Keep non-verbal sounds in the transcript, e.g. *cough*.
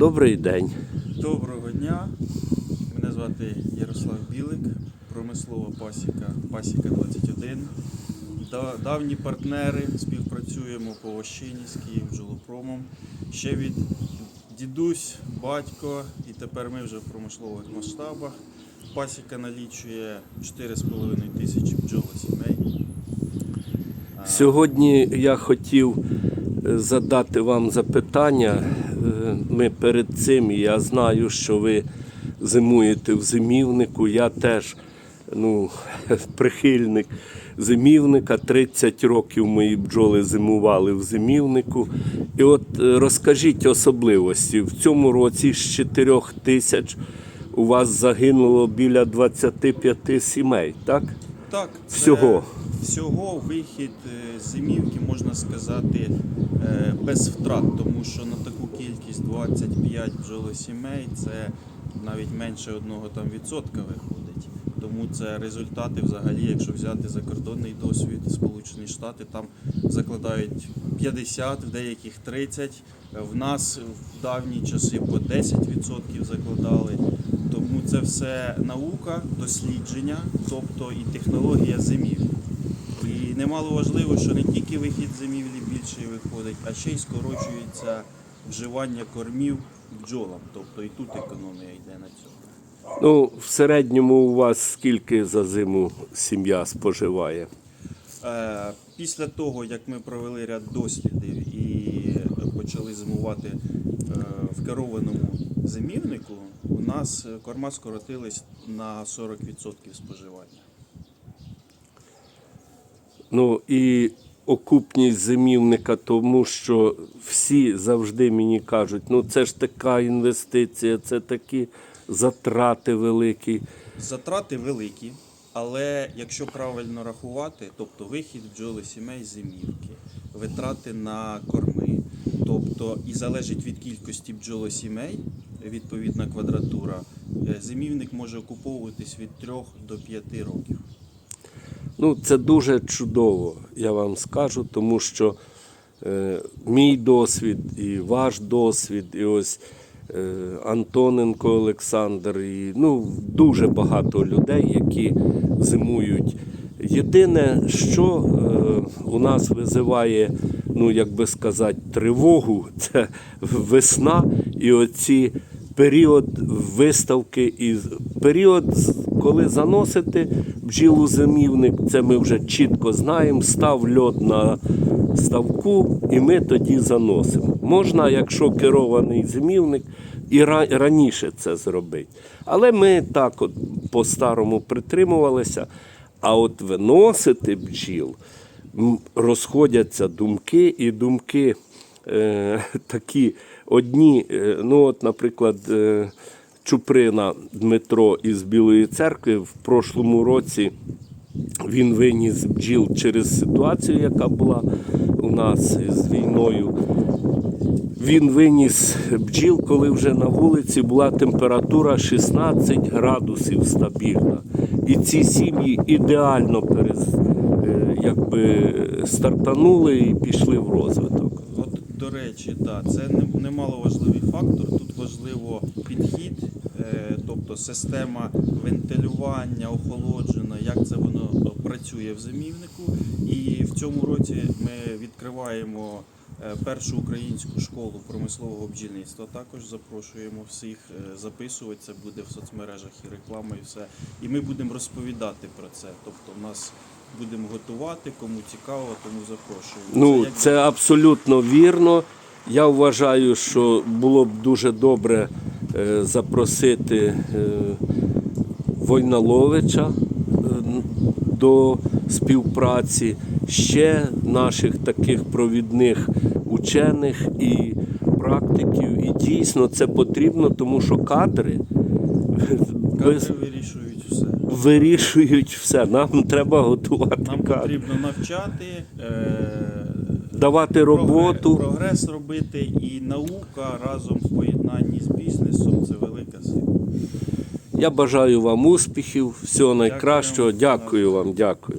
Добрий день. Доброго дня. Мене звати Ярослав Білик, промислова пасіка, пасіка 21. Давні партнери, співпрацюємо по Вощині з Київ бджолопромом. Ще від дідусь, батько, і тепер ми вже в промислових масштабах. Пасіка налічує 4,5 тисячі бджолосімей. Сьогодні я хотів е, задати вам запитання. Е, Ми перед цим, і я знаю, що ви зимуєте в зимівнику. Я теж ну, *laughs* прихильник зимівника. 30 років мої бджоли зимували в зимівнику. І от е, розкажіть особливості. В цьому році з 4 тисяч у вас загинуло біля 25 сімей, так? Так, це Всього. Всього вихід е, зимівки, можна сказати, е, без втрат, тому що на таку кількість 25 бджолосімей це навіть менше одного там відсотка виходить. Тому це результати взагалі, якщо взяти закордонний досвід, Сполучені Штати там закладають 50, в деяких 30. В нас в давні часи по 10% закладали. Тому це все наука, дослідження, тобто і технологія зимівлі. І немало важливо, що не тільки вихід зимівлі більший виходить, а ще й скорочується вживання кормів бджолам. Тобто і тут економія йде на цьому. Ну, в середньому у вас скільки за зиму сім'я споживає? Е, Після того, як ми провели ряд дослідів і почали зимувати е, в керованому зимівнику, у нас корма скоротились на 40% споживання. Ну і окупність зимівника, тому що всі завжди мені кажуть, ну це ж така інвестиція, це такі затрати великі. Затрати великі, але якщо правильно рахувати, тобто вихід бджоли сімей зимівки, витрати на корми, тобто і залежить від кількості бджолосімей, відповідна квадратура, е, зимівник може окуповуватись від 3 до 5 років. Ну, це дуже чудово, я вам скажу, тому що е, мій досвід і ваш досвід, і ось е, Антоненко Олександр, і ну, дуже багато людей, які зимують. Єдине, що е, у нас визиває, ну як би сказати, тривогу, *laughs* це весна і оці період виставки і період, коли заносити бджілу зимівник, це ми вже чітко знаємо, став льод на ставку, і ми тоді заносимо. Можна, якщо керований зимівник, і раніше це зробити. Але ми так от по-старому притримувалися. А от виносити бджіл розходяться думки, і думки е, *laughs* такі одні, е, ну от, наприклад, е, Чуприна Дмитро із Білої церкви в прошлому році він виніс бджіл через ситуацію, яка була у нас з війною. Він виніс бджіл, коли вже на вулиці була температура 16 градусів стабільна. І ці сім'ї ідеально перез, е, якби, стартанули і пішли в розвиток. До речі, да, це не- немаловажливий фактор. Тут важливо підхід, е, тобто система вентилювання, охолодження, як це воно е, працює в зимівнику. І в цьому році ми відкриваємо е, першу українську школу промислового бджільництва. Також запрошуємо всіх записувати. Це буде в соцмережах і реклама, і все. І ми будемо розповідати про це. Тобто, в нас будемо готувати, кому цікаво, тому запрошуємо. Ну, якби- це абсолютно вірно. Я вважаю, що було б дуже добре е, запросити е, Войналовича е, до співпраці, ще наших таких провідних учених і практиків. І дійсно це потрібно, тому що кадри *laughs* без- Кадри вирішують. Вирішують все. Нам треба готувати Нам кадр. потрібно навчати, е, давати роботу. прогрес робити і наука разом в поєднанні з бізнесом це велика сила. Я бажаю вам успіхів, всього найкращого. Дякую. Дякую вам, дякую.